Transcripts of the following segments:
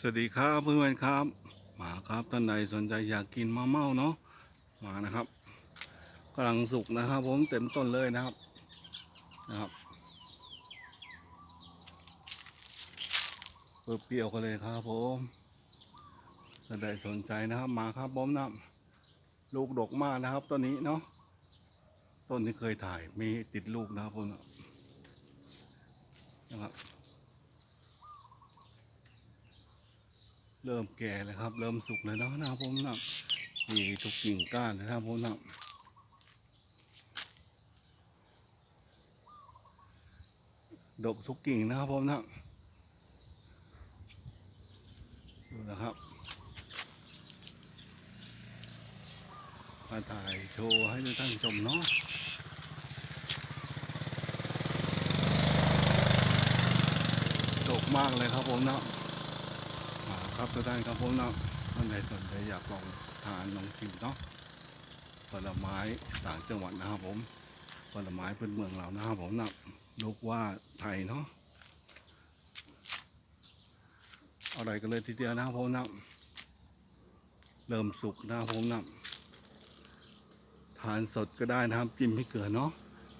สวัสดีครับเพื่อนๆครับ มาครับท่านใดสนใจอยากกินมะเม่าเนาะมานะครับกำลังสุกนะครับ ผมเต็มต้นเลยนะครับนะครับเปรี้ยวกันเลยครับผมท่านใดสนใจนะครับ มาครับผมนะลูกดกมากนะครับต้นนี้เนาะต้นที่เคยถ่ายมีติดลูกนะครับผมนะครับ เริ่มแก่แล้วครับ เริ่มสุกเลยเนะนะครับผมนะมีทุกกิ่งก้านนะครับผมนะดกทุกกิ่งนะครับผมนะดูนะครับมาถ่ายโชว์ให้ทุกท่านชมเนาะดกมากเลยครับผมนะ ครับทุกท่านครับผมเนาะท่านใดสนใจอยากลองทานลองชิมเนาะผลไม้ต่างจังหวัดนะครับผมผลไม้พื้นเมืองเรานะครับผมนะลูกว่าไทยเนาะอร่อยกันเลยทีเดียวนะครับผมนะเริ่มสุกนะครับผมนะทานสดก็ได้นะครับจิ้มพริกเกลือเนาะ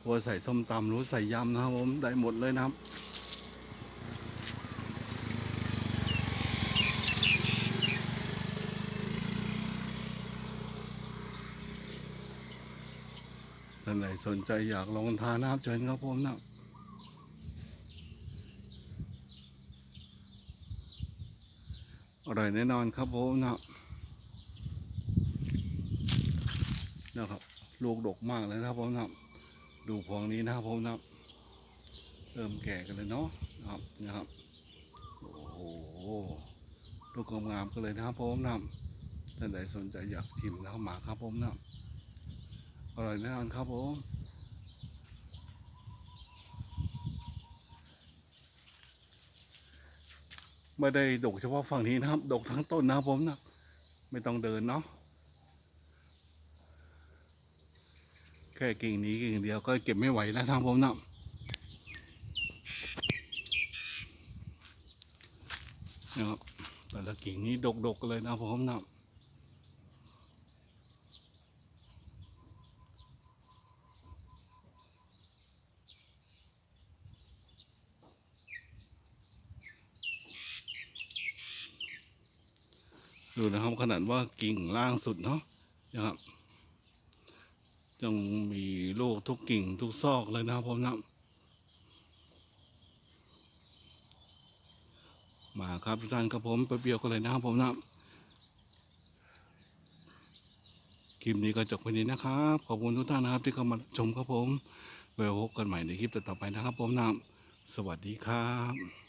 หัวใส่ส้มตำหรือใส่ยำนะครับผมได้หมดเลยนะครับ ท่านไหนสนใจอยากลองทานนะครับเชิญครับผมนะอร่อยแน่นอนครับผมนะนะครับ ลูกดกมากเลยนะครับผมนะดูพวงนี้นะครับผมนะเริ่มแก่กันเลยเนาะนะครับนะครับโอ้โหลูกงามๆกันเลยนะครับผมนะท่านไหนสนใจอยากชิมนะครับมาครับผมนะ อร่อยแน่นอนครับผมไม่ได้ดกเฉพาะฝั่งนี้นะครับ ดกทั้งต้นนะครับผมนะไม่ต้องเดินเนาะแค่กิ่งนี้กิ่งเดียวก็เก็บไม่ไหวแล้วนะครับผมนะนะครับแต่ละกิ่งนี้ดกๆเลยนะครับผมนะ ดูนะครับขนาดว่ากิ่งล่างสุดเนาะนะครับยังมีลูกทุกกิ่งทุกซอกเลยนะครับผมนะมาครับทุกท่านครับผมไปเปียวกันเลยนะครับผมนะคลิปนี้ก็จบไปนี้นะครับ ขอบคุณทุกท่านนะครับ ที่เข้ามาชมครับผมไว้พบกันใหม่ในคลิปต่อไปนะครับผมนะสวัสดีครับ